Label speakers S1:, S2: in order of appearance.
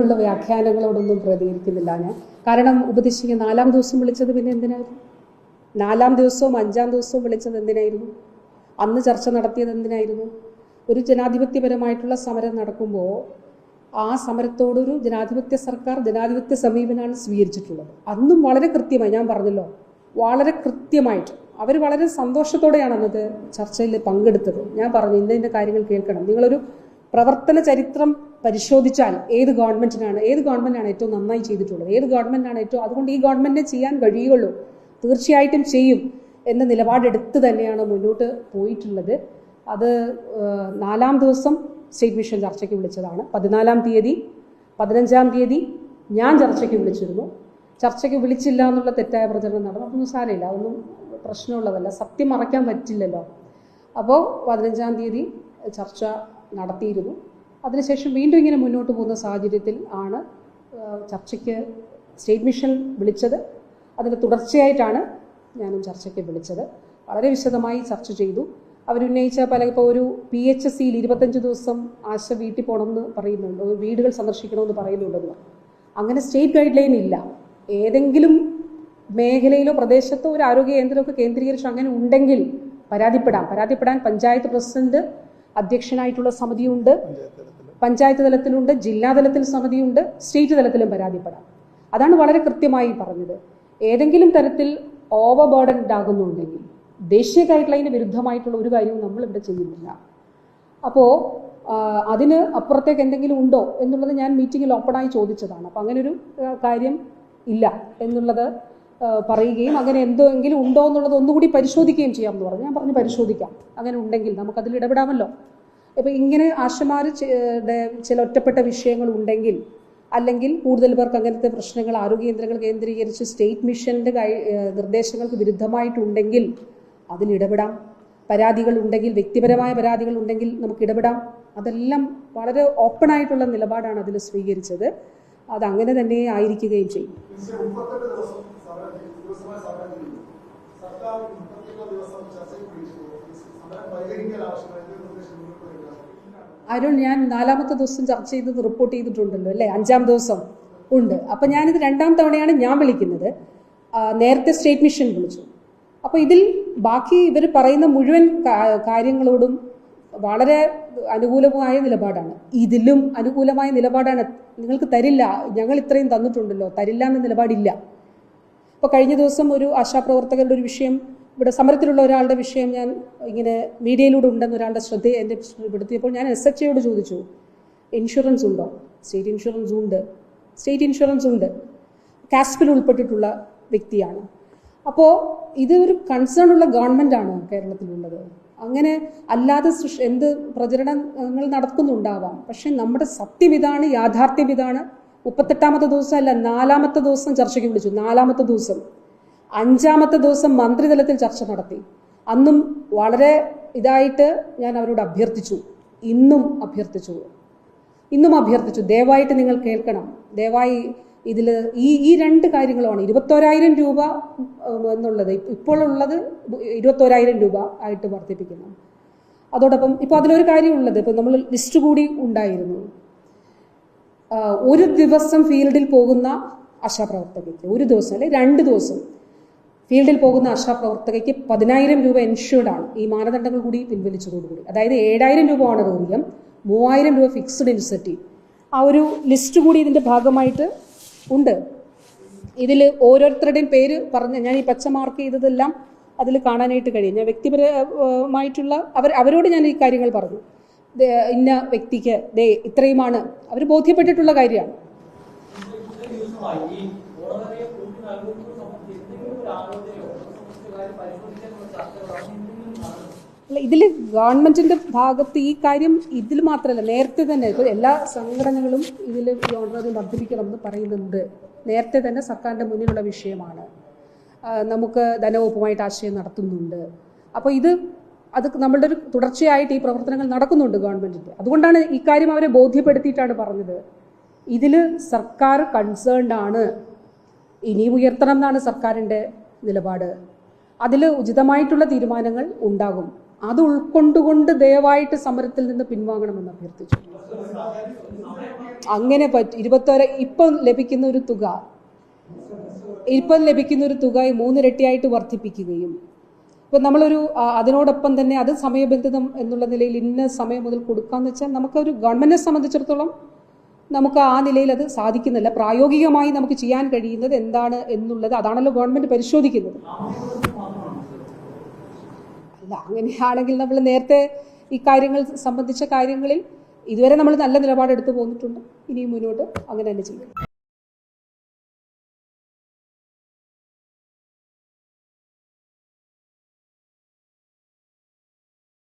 S1: അങ്ങനെയുള്ള വ്യാഖ്യാനങ്ങളോടൊന്നും പ്രതികരിക്കുന്നില്ല ഞാൻ. കാരണം ഉപദേശിക്കുക നാലാം ദിവസം വിളിച്ചത് പിന്നെ എന്തിനായിരുന്നു? നാലാം ദിവസവും അഞ്ചാം ദിവസവും വിളിച്ചത് എന്തിനായിരുന്നു? അന്ന് ചർച്ച നടത്തിയത് എന്തിനായിരുന്നു? ഒരു ജനാധിപത്യപരമായിട്ടുള്ള സമരം നടക്കുമ്പോൾ ആ സമരത്തോടൊരു ജനാധിപത്യ സർക്കാർ ജനാധിപത്യ സമീപനമാണ് സ്വീകരിച്ചിട്ടുള്ളത്. അന്നും വളരെ കൃത്യമായി ഞാൻ പറഞ്ഞല്ലോ വളരെ കൃത്യമായിട്ട്. അവർ വളരെ സന്തോഷത്തോടെയാണ് അന്നത് ചർച്ചയിൽ പങ്കെടുത്തത്. ഞാൻ പറഞ്ഞു ഇന്ന കാര്യങ്ങൾ കേൾക്കണം. നിങ്ങളൊരു പ്രവർത്തന ചരിത്രം പരിശോധിച്ചാൽ ഏത് ഗവൺമെന്റിനാണ് ഏത് ഗവൺമെന്റാണ് ഏറ്റവും നന്നായി ചെയ്തിട്ടുള്ളത്? ഏത് ഗവൺമെന്റാണ് ഏറ്റവും അതുകൊണ്ട് ഈ ഗവൺമെന്റിനെ ചെയ്യാൻ കഴിയുള്ളൂ തീർച്ചയായിട്ടും ചെയ്യും എന്ന നിലപാടെടുത്ത് തന്നെയാണ് മുന്നോട്ട് പോയിട്ടുള്ളത്. അത് നാലാം ദിവസം സ്റ്റേറ്റ് മിഷൻ ചർച്ചയ്ക്ക് വിളിച്ചതാണ്. പതിനാലാം തീയതി പതിനഞ്ചാം തീയതി ഞാൻ ചർച്ചയ്ക്ക് വിളിച്ചിരുന്നു. ചർച്ചയ്ക്ക് വിളിച്ചില്ല എന്നുള്ള തെറ്റായ പ്രചരണം നടന്നു. അതൊന്നും സാരമില്ല. അതൊന്നും പ്രശ്നമുള്ളതല്ല. സത്യം മറയ്ക്കാൻ പറ്റില്ലല്ലോ. അപ്പോൾ പതിനഞ്ചാം തീയതി ചർച്ച നടത്തിയിരുന്നു. അതിനുശേഷം വീണ്ടും ഇങ്ങനെ മുന്നോട്ട് പോകുന്ന സാഹചര്യത്തിൽ ആണ് ചർച്ചയ്ക്ക് സ്റ്റേറ്റ് മിഷൻ വിളിച്ചത്. അതിന് തുടർച്ചയായിട്ടാണ് ഞാനും ചർച്ചയ്ക്ക് വിളിച്ചത്. വളരെ വിശദമായി ചർച്ച ചെയ്തു. അവരുന്നയിച്ച പല ഇപ്പോൾ ഒരു പി എച്ച് എസ് സിയിൽ ഇരുപത്തഞ്ച് ദിവസം ആശ വീട്ടിൽ പോകണമെന്ന് പറയുന്നുണ്ട്. വീടുകൾ സന്ദർശിക്കണമെന്ന് പറയുന്നുണ്ടെന്ന് അങ്ങനെ സ്റ്റേറ്റ് ഗൈഡ് ലൈൻ ഇല്ല. ഏതെങ്കിലും മേഖലയിലോ പ്രദേശത്തോ ഒരു ആരോഗ്യ കേന്ദ്രമൊക്കെ കേന്ദ്രീകരിച്ച് അങ്ങനെ ഉണ്ടെങ്കിൽ പരാതിപ്പെടാം. പരാതിപ്പെടാൻ പഞ്ചായത്ത് പ്രസിഡന്റ് അധ്യക്ഷനായിട്ടുള്ള സമിതിയുണ്ട്. പഞ്ചായത്ത് തലത്തിലുണ്ട് ജില്ലാ തലത്തിൽ സമിതിയുണ്ട് സ്റ്റേറ്റ് തലത്തിലും പരാതിപ്പെടാം. അതാണ് വളരെ കൃത്യമായി പറഞ്ഞത്. ഏതെങ്കിലും തരത്തിൽ ഓവർ ബേർഡൻഡ് ആകുന്നുണ്ടെങ്കിൽ ദേശീയ ഗൈഡ് ലൈന് വിരുദ്ധമായിട്ടുള്ള ഒരു കാര്യവും നമ്മൾ ഇവിടെ ചെയ്യുന്നില്ല അപ്പോൾ അതിന് അപ്പുറത്തേക്ക് എന്തെങ്കിലും ഉണ്ടോ എന്നുള്ളത് ഞാൻ മീറ്റിങ്ങിൽ ഓപ്പണായി ചോദിച്ചതാണ്. അപ്പോൾ അങ്ങനെ ഒരു കാര്യം ഇല്ല എന്നുള്ളത് പറയുകയും അങ്ങനെ എന്തെങ്കിലും ഉണ്ടോ എന്നുള്ളത് ഒന്നുകൂടി പരിശോധിക്കുകയും ചെയ്യാമെന്ന് പറഞ്ഞു. ഞാൻ പറഞ്ഞു പരിശോധിക്കാം. അങ്ങനെ ഉണ്ടെങ്കിൽ നമുക്കതിൽ ഇടപെടാമല്ലോ. ഇപ്പം ഇങ്ങനെ ആശമാർ ചില ഒറ്റപ്പെട്ട വിഷയങ്ങൾ ഉണ്ടെങ്കിൽ അല്ലെങ്കിൽ കൂടുതൽ പേർക്ക് അങ്ങനത്തെ പ്രശ്നങ്ങൾ ആരോഗ്യ കേന്ദ്രങ്ങൾ കേന്ദ്രീകരിച്ച് സ്റ്റേറ്റ് മിഷന്റെ നിർദ്ദേശങ്ങൾക്ക് വിരുദ്ധമായിട്ടുണ്ടെങ്കിൽ അതിൽ ഇടപെടാം. പരാതികൾ ഉണ്ടെങ്കിൽ വ്യക്തിപരമായ പരാതികൾ ഉണ്ടെങ്കിൽ നമുക്ക് ഇടപെടാം. അതെല്ലാം വളരെ ഓപ്പൺ ആയിട്ടുള്ള നിലപാടാണ് അതിൽ സ്വീകരിച്ചത്. അത് അങ്ങനെ തന്നെ ആയിരിക്കുകയും ചെയ്യും. അരുൺ ഞാൻ നാലാമത്തെ ദിവസം ചർച്ച ചെയ്തത് റിപ്പോർട്ട് ചെയ്തിട്ടുണ്ടല്ലോ അല്ലേ? അഞ്ചാം ദിവസം ഉണ്ട്. അപ്പം ഞാനിത് രണ്ടാം തവണയാണ് ഞാൻ വിളിക്കുന്നത്. നേരത്തെ സ്റ്റേറ്റ് മിഷൻ വിളിച്ചു. അപ്പോൾ ഇതിൽ ബാക്കി ഇവർ പറയുന്ന മുഴുവൻ കാര്യങ്ങളോടും വളരെ അനുകൂലമായ നിലപാടാണ്. ഇതിലും അനുകൂലമായ നിലപാടാണ്. നിങ്ങൾക്ക് തരില്ല. ഞങ്ങൾ ഇത്രയും തന്നിട്ടുണ്ടല്ലോ. തരില്ല എന്ന നിലപാടില്ല. ഇപ്പോൾ കഴിഞ്ഞ ദിവസം ഒരു ആശാപ്രവർത്തകരുടെ ഒരു വിഷയം ഇവിടെ സമരത്തിലുള്ള ഒരാളുടെ വിഷയം ഞാൻ ഇങ്ങനെ മീഡിയയിലൂടെ ഉണ്ടെന്ന് ഒരാളുടെ ശ്രദ്ധ എന്റെ പെടുത്തിയപ്പോൾ ഞാൻ എസ് എച്ച് എയോട് ചോദിച്ചു ഇൻഷുറൻസ് ഉണ്ടോ? സ്റ്റേറ്റ് ഇൻഷുറൻസ് ഉണ്ട്. സ്റ്റേറ്റ് ഇൻഷുറൻസ് ഉണ്ട്. കാസ്പിൽ ഉൾപ്പെട്ടിട്ടുള്ള വ്യക്തിയാണ്. അപ്പോൾ ഇത് ഒരു കൺസേൺ ഉള്ള ഗവൺമെന്റാണ് കേരളത്തിലുള്ളത്. അങ്ങനെ അല്ലാതെ സൃഷ് എന്ത് പ്രചരണങ്ങൾ നടക്കുന്നുണ്ടാവാം. പക്ഷെ നമ്മുടെ സത്യം ഇതാണ് യാഥാർത്ഥ്യം ഇതാണ് മുപ്പത്തെട്ടാമത്തെ ദിവസം അല്ല നാലാമത്തെ ദിവസം ചർച്ചയ്ക്ക് വിളിച്ചു. നാലാമത്തെ ദിവസം. അഞ്ചാമത്തെ ദിവസം മന്ത്രിതലത്തിൽ ചർച്ച നടത്തി. അന്നും വളരെ ഇതായിട്ട് ഞാൻ അവരോട് അഭ്യർത്ഥിച്ചു. ഇന്നും അഭ്യർത്ഥിച്ചു. ഇന്നും അഭ്യർത്ഥിച്ചു. ദയവായിട്ട് നിങ്ങൾ കേൾക്കണം. ദയവായി ഇതിൽ ഈ ഈ രണ്ട് കാര്യങ്ങളുമാണ് ഇരുപത്തോരായിരം രൂപ എന്നുള്ളത്. ഇപ്പോൾ ഉള്ളത് ഇരുപത്തോരായിരം രൂപ ആയിട്ട് വർദ്ധിപ്പിക്കുന്നു. അതോടൊപ്പം ഇപ്പോൾ അതിലൊരു കാര്യമുള്ളത് ഇപ്പോൾ നമ്മൾ ലിസ്റ്റ് കൂടി ഉണ്ടായിരുന്നു. ഒരു ദിവസം ഫീൽഡിൽ പോകുന്ന ആശാപ്രവർത്തകയ്ക്ക് ഒരു ദിവസം അല്ലെ രണ്ട് ദിവസം ഫീൽഡിൽ പോകുന്ന ആശാപ്രവർത്തകയ്ക്ക് പതിനായിരം രൂപ ഇൻഷുർഡാണ് ആണ്. ഈ മാനദണ്ഡങ്ങൾ കൂടി പിൻവലിച്ചതോടുകൂടി അതായത് ഏഴായിരം രൂപ ഓണറേറിയം മൂവായിരം രൂപ ഫിക്സ്ഡ് ഇൻസെറ്റീവ് ആ ഒരു ലിസ്റ്റ് കൂടി ഇതിന്റെ ഭാഗമായിട്ട് ഉണ്ട്. ഇതിൽ ഓരോരുത്തരുടെയും പേര് പറഞ്ഞ് ഞാൻ ഈ പച്ച മാർക്ക് ചെയ്തതെല്ലാം അതിൽ കാണാനായിട്ട് കഴിയും. ഞാൻ വ്യക്തിപരമായിട്ടുള്ള അവർ അവരോട് ഞാൻ ഈ കാര്യങ്ങൾ പറഞ്ഞു. ഇന്ന വ്യക്തിക്ക് ദേ ഇത്രയുമാണ്. അവർ ബോധ്യപ്പെട്ടിട്ടുള്ള കാര്യമാണ്. അല്ല ഇതിൽ ഗവൺമെന്റിന്റെ ഭാഗത്ത് ഈ കാര്യം ഇതിൽ മാത്രമല്ല നേരത്തെ തന്നെ ഇപ്പോൾ എല്ലാ സംഘടനകളും ഇതിൽ ഈ ഓണറേറിയം വർദ്ധിപ്പിക്കണം എന്ന് പറയുന്നുണ്ട്. നേരത്തെ തന്നെ സർക്കാരിന്റെ മുന്നിലുള്ള വിഷയമാണ്. നമുക്ക് ധനവകുപ്പുമായിട്ട് ആശയം നടത്തുന്നുണ്ട്. അപ്പോൾ ഇത് അത് നമ്മളുടെ ഒരു തുടർച്ചയായിട്ട് ഈ പ്രവർത്തനങ്ങൾ നടക്കുന്നുണ്ട് ഗവൺമെന്റിന്റെ. അതുകൊണ്ടാണ് ഇക്കാര്യം അവരെ ബോധ്യപ്പെടുത്തിയിട്ടാണ് പറഞ്ഞത്. ഇതിൽ സർക്കാർ കൺസേൺഡ് ആണ്. ഇനിയും ഉയർത്തണം എന്നാണ് സർക്കാരിന്റെ നിലപാട്. അതിൽ ഉചിതമായിട്ടുള്ള തീരുമാനങ്ങൾ ഉണ്ടാകും. അത് ഉൾക്കൊണ്ടുകൊണ്ട് ദയവായിട്ട് സമരത്തിൽ നിന്ന് പിൻവാങ്ങണമെന്ന് അഭ്യർത്ഥിച്ചു. അങ്ങനെ പറ്റി ഇരുപത്തോര ഇപ്പം ലഭിക്കുന്ന ഒരു തുക ഇപ്പം ലഭിക്കുന്ന ഒരു തുക മൂന്നിരട്ടിയായിട്ട് വർദ്ധിപ്പിക്കുകയും ഇപ്പം നമ്മളൊരു അതിനോടൊപ്പം തന്നെ അത് സമയബന്ധിതം എന്നുള്ള നിലയിൽ ഇന്ന സമയം മുതൽ കൊടുക്കാന്ന് വെച്ചാൽ നമുക്കൊരു ഗവൺമെന്റിനെ സംബന്ധിച്ചിടത്തോളം നമുക്ക് ആ നിലയിൽ അത് സാധിക്കുന്നില്ല. പ്രായോഗികമായി നമുക്ക് ചെയ്യാൻ കഴിയുന്നത് എന്താണ് എന്നുള്ളത് അതാണല്ലോ ഗവൺമെന്റ് പരിശോധിക്കുന്നത്. അല്ല അങ്ങനെയാണെങ്കിൽ നമ്മൾ നേരത്തെ ഈ കാര്യങ്ങൾ സംബന്ധിച്ച കാര്യങ്ങളിൽ ഇതുവരെ നമ്മൾ നല്ല നിലപാടെടുത്ത് പോന്നിട്ടുണ്ട്. ഇനിയും മുന്നോട്ട് അങ്ങനെ തന്നെ ചെയ്യും.